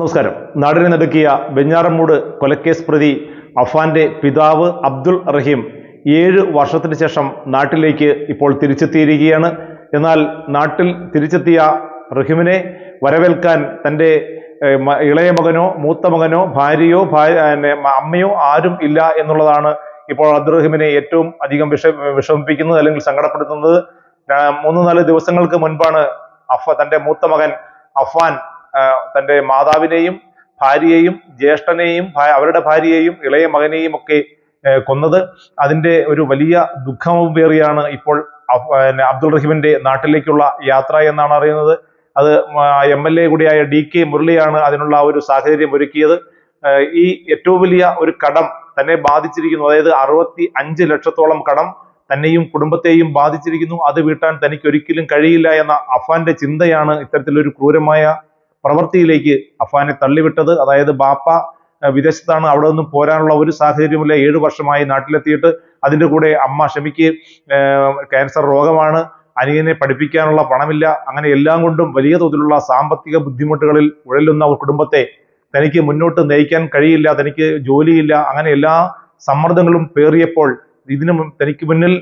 നമസ്കാരം. നാടിനെ നടുക്കിയ വെഞ്ഞാറമ്മൂട് കൊലക്കേസ് പ്രതി അഫാന്റെ പിതാവ് അബ്ദുൾ റഹീം ഏഴ് വർഷത്തിന് ശേഷം നാട്ടിലേക്ക് ഇപ്പോൾ തിരിച്ചെത്തിയിരിക്കുകയാണ്. എന്നാൽ നാട്ടിൽ തിരിച്ചെത്തിയ റഹീമിനെ വരവേൽക്കാൻ തന്റെ ഇളയ മകനോ മൂത്ത മകനോ ഭാര്യയോ ഭാര്യ അമ്മയോ ആരും ഇല്ല എന്നുള്ളതാണ് ഇപ്പോൾ അബ്ദുൾ റഹീമിനെ ഏറ്റവും അധികം വിഷ വിഷമിപ്പിക്കുന്നത് അല്ലെങ്കിൽ സങ്കടപ്പെടുത്തുന്നത്. മൂന്ന് നാല് ദിവസങ്ങൾക്ക് മുൻപാണ് അഫ തന്റെ മൂത്ത മകൻ അഫാൻ തന്റെ മാതാവിനെയും ഭാര്യയെയും ജ്യേഷ്ഠനെയും അവരുടെ ഭാര്യയെയും ഇളയ മകനെയും ഒക്കെ കൊന്നത് അതിന്റെ ഒരു വലിയ ദുഃഖമേറിയാണ് ഇപ്പോൾ അബ്ദുൾ റഹീമിന്റെ നാട്ടിലേക്കുള്ള യാത്ര എന്നാണ് അറിയുന്നത്. അത് എം എൽ എ കൂടിയായ ഡി കെ മുരളിയാണ് അതിനുള്ള ഒരു സാഹചര്യം ഒരുക്കിയത്. ഈ ഏറ്റവും വലിയ ഒരു കടം തന്നെ ബാധിച്ചിരിക്കുന്നു. അതായത് അറുപത്തി അഞ്ച് ലക്ഷത്തോളം കടം തന്നെയും കുടുംബത്തെയും ബാധിച്ചിരിക്കുന്നു. അത് വീട്ടാൻ തനിക്ക് ഒരിക്കലും കഴിയില്ല എന്ന അഫാന്റെ ചിന്തയാണ് ഇത്തരത്തിലൊരു ക്രൂരമായ പ്രവൃത്തിയിലേക്ക് അഫാനെ തള്ളിവിട്ടത്. അതായത് ബാപ്പ വിദേശത്താണ് അവിടെ നിന്നും പോരാനുള്ള ഒരു സാഹചര്യമില്ല. ഏഴു വർഷമായി നാട്ടിലെത്തിയിട്ട് അതിന്റെ കൂടെ അമ്മ ഷമിക്ക് ക്യാൻസർ രോഗമാണ്. അനിയനെ പഠിപ്പിക്കാനുള്ള പണമില്ല. അങ്ങനെ എല്ലാം കൊണ്ടും വലിയ തോതിലുള്ള സാമ്പത്തിക ബുദ്ധിമുട്ടുകളിൽ ഉഴലുന്ന കുടുംബത്തെ തനിക്ക് മുന്നോട്ട് നയിക്കാൻ കഴിയില്ല തനിക്ക് ജോലിയില്ല അങ്ങനെ എല്ലാ സമ്മർദ്ദങ്ങളും പേറിയപ്പോൾ ഇതിനു തനിക്ക് മുന്നിൽ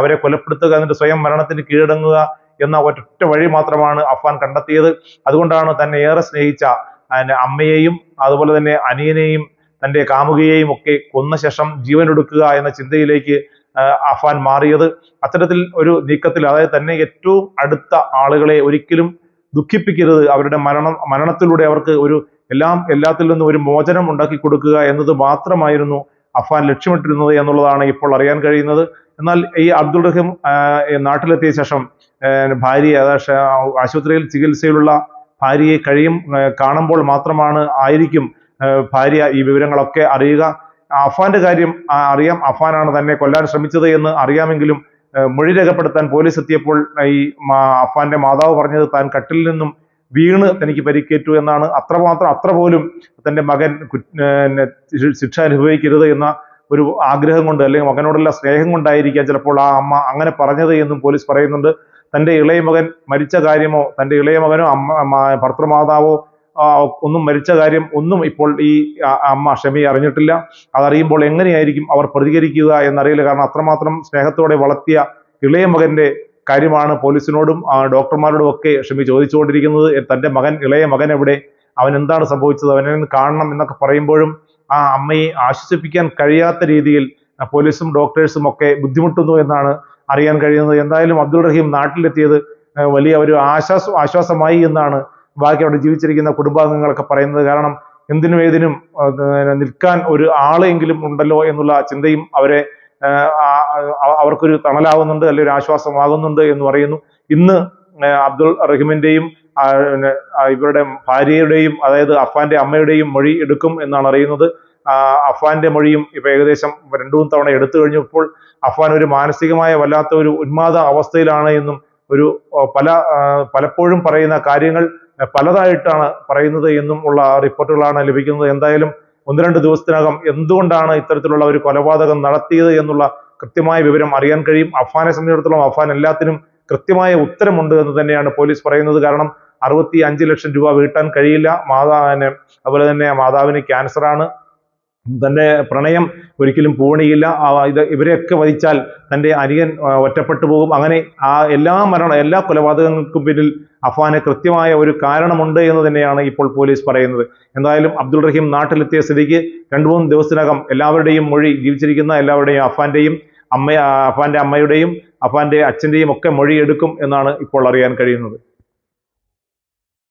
അവരെ കൊലപ്പെടുത്തുക എന്നിട്ട് സ്വയം മരണത്തിന് കീഴടങ്ങുക എന്ന ഒറ്റ വഴി മാത്രമാണ് അഫ്വാൻ കണ്ടെത്തിയത്. അതുകൊണ്ടാണ് തന്നെ ഏറെ സ്നേഹിച്ച അമ്മയെയും അതുപോലെ തന്നെ അനിയനെയും തന്റെ കാമുകയെയും ഒക്കെ കൊന്ന ശേഷം ജീവനൊടുക്കുക എന്ന ചിന്തയിലേക്ക് അഫാൻ മാറിയത്. അത്തരത്തിൽ ഒരു നീക്കത്തിൽ അതായത് തന്നെ ഏറ്റവും അടുത്ത ആളുകളെ ഒരിക്കലും ദുഃഖിപ്പിക്കരുത്. അവരുടെ മരണം മരണത്തിലൂടെ അവർക്ക് ഒരു എല്ലാം എല്ലാത്തിൽ നിന്നും ഒരു മോചനം ഉണ്ടാക്കി കൊടുക്കുക എന്നത് മാത്രമായിരുന്നു അഫാൻ ലക്ഷ്യമിട്ടിരുന്നത് എന്നുള്ളതാണ് ഇപ്പോൾ അറിയാൻ കഴിയുന്നത്. എന്നാൽ ഈ അബ്ദുൾ റഹീം നാട്ടിലെത്തിയ ശേഷം ഭാര്യ ആശുപത്രിയിൽ ചികിത്സയിലുള്ള ഭാര്യയെ കഴിയും കാണുമ്പോൾ മാത്രമാണ് ആയിരിക്കും ഭാര്യ ഈ വിവരങ്ങളൊക്കെ അറിയുക. അഫാന്റെ കാര്യം അറിയാം. അഫാനാണ് തന്നെ കൊല്ലാൻ ശ്രമിച്ചത് എന്ന് അറിയാമെങ്കിലും മൊഴി രേഖപ്പെടുത്താൻ പോലീസ് എത്തിയപ്പോൾ ഈ അഫാന്റെ മാതാവ് പറഞ്ഞത് താൻ കട്ടിലിൽ നിന്നും വീണ് തനിക്ക് പരിക്കേറ്റു എന്നാണ് അത്രമാത്രം അത്ര പോലും തന്റെ മകൻ ശിക്ഷ അനുഭവിക്കരുത് എന്ന ഒരു ആഗ്രഹം കൊണ്ട് അല്ലെങ്കിൽ മകനോടുള്ള സ്നേഹം കൊണ്ടായിരിക്കാം ചിലപ്പോൾ ആ അമ്മ അങ്ങനെ പറഞ്ഞത് എന്നും പോലീസ് പറയുന്നുണ്ട്. തന്റെ ഇളയ മകൻ മരിച്ച കാര്യമോ തന്റെ ഇളയ മകനോ അമ്മ ഭർത്തൃമാതാവോ ഒന്നും മരിച്ച കാര്യം ഒന്നും ഇപ്പോൾ ഈ അമ്മ ഷമി അറിഞ്ഞിട്ടില്ല. അതറിയുമ്പോൾ എങ്ങനെയായിരിക്കും അവർ പ്രതികരിക്കുക എന്നറിയില്ല കാരണം അത്രമാത്രം സ്നേഹത്തോടെ വളർത്തിയ ഇളയ മകന്റെ കാര്യമാണ് പോലീസിനോടും ഡോക്ടർമാരോടും ഒക്കെ ഷമി ചോദിച്ചുകൊണ്ടിരിക്കുന്നത്. തന്റെ മകൻ ഇളയ മകൻ എവിടെ? അവൻ എന്താണ് സംഭവിച്ചത് അവനെ കാണണം എന്നൊക്കെ പറയുമ്പോഴും ആ അമ്മയെ ആശ്വസിപ്പിക്കാൻ കഴിയാത്ത രീതിയിൽ പോലീസും ഡോക്ടേഴ്സും ഒക്കെ ബുദ്ധിമുട്ടുന്നു എന്നാണ് അറിയാൻ കഴിയുന്നത്. എന്തായാലും അബ്ദുൾ റഹീം നാട്ടിലെത്തിയത് വലിയ ഒരു ആശ്വാസം ആശ്വാസമായി എന്നാണ് ബാക്കി അവിടെ ജീവിച്ചിരിക്കുന്ന കുടുംബാംഗങ്ങളൊക്കെ പറയുന്നത്. കാരണം എന്തിനും ഏതിനും നിൽക്കാൻ ഒരു ആളെങ്കിലും ഉണ്ടല്ലോ എന്നുള്ള ചിന്തയും അവരെ അവർക്കൊരു തണലാവുന്നുണ്ട് അല്ലെങ്കിൽ ഒരു ആശ്വാസമാകുന്നുണ്ട് എന്ന് പറയുന്നു. ഇന്ന് അബ്ദുൾ റഹീമിന്റെയും ഇവരുടെ ഭാര്യയുടെയും അതായത് അഫാന്റെ അമ്മയുടെയും മൊഴി എടുക്കും എന്നാണ് അറിയുന്നത്. അഫാന്റെ മൊഴിയും ഇപ്പൊ ഏകദേശം രണ്ടു തവണ എടുത്തു കഴിഞ്ഞപ്പോൾ അഫാൻ ഒരു മാനസികമായ വല്ലാത്ത ഒരു ഉന്മാദ അവസ്ഥയിലാണ് എന്നും ഒരു പല പലപ്പോഴും പറയുന്ന കാര്യങ്ങൾ പലതായിട്ടാണ് പറയുന്നത് എന്നും ഉള്ള റിപ്പോർട്ടുകളാണ് ലഭിക്കുന്നത്. എന്തായാലും ഒന്ന് രണ്ട് ദിവസത്തിനകം എന്തുകൊണ്ടാണ് ഇത്തരത്തിലുള്ള ഒരു കൊലപാതകം നടത്തിയത് എന്നുള്ള കൃത്യമായ വിവരം അറിയാൻ കഴിയും. അഫാനെ സംബന്ധിച്ചിടത്തോളം അഫാൻ എല്ലാത്തിനും കൃത്യമായ ഉത്തരമുണ്ട് എന്ന് തന്നെയാണ് പോലീസ് പറയുന്നത്. കാരണം അറുപത്തി അഞ്ച് ലക്ഷം രൂപ വീട്ടാൻ കഴിയില്ല. മാതാവിന് അതുപോലെ തന്നെ മാതാവിന് ക്യാൻസർ തന്റെ പ്രണയം ഒരിക്കലും പൂണിയില്ല ഇത് ഇവരെയൊക്കെ വധിച്ചാൽ തന്റെ അനിയൻ ഒറ്റപ്പെട്ടു പോകും. അങ്ങനെ ആ എല്ലാ മരണ എല്ലാ കൊലപാതകങ്ങൾക്കും പിന്നിൽ അഫ്വാന് കൃത്യമായ ഒരു കാരണമുണ്ട് എന്ന് തന്നെയാണ് ഇപ്പോൾ പോലീസ് പറയുന്നത്. എന്തായാലും അബ്ദുൾ റഹീം നാട്ടിലെത്തിയ സ്ഥിതിക്ക് രണ്ടു മൂന്ന് ദിവസത്തിനകം എല്ലാവരുടെയും മൊഴി ജീവിച്ചിരിക്കുന്ന എല്ലാവരുടെയും അഫ്വാന്റെയും അമ്മ അഫ്വാന്റെ അമ്മയുടെയും അഫ്വാന്റെ അച്ഛന്റെയും ഒക്കെ മൊഴി എടുക്കും എന്നാണ് ഇപ്പോൾ അറിയാൻ കഴിയുന്നത്.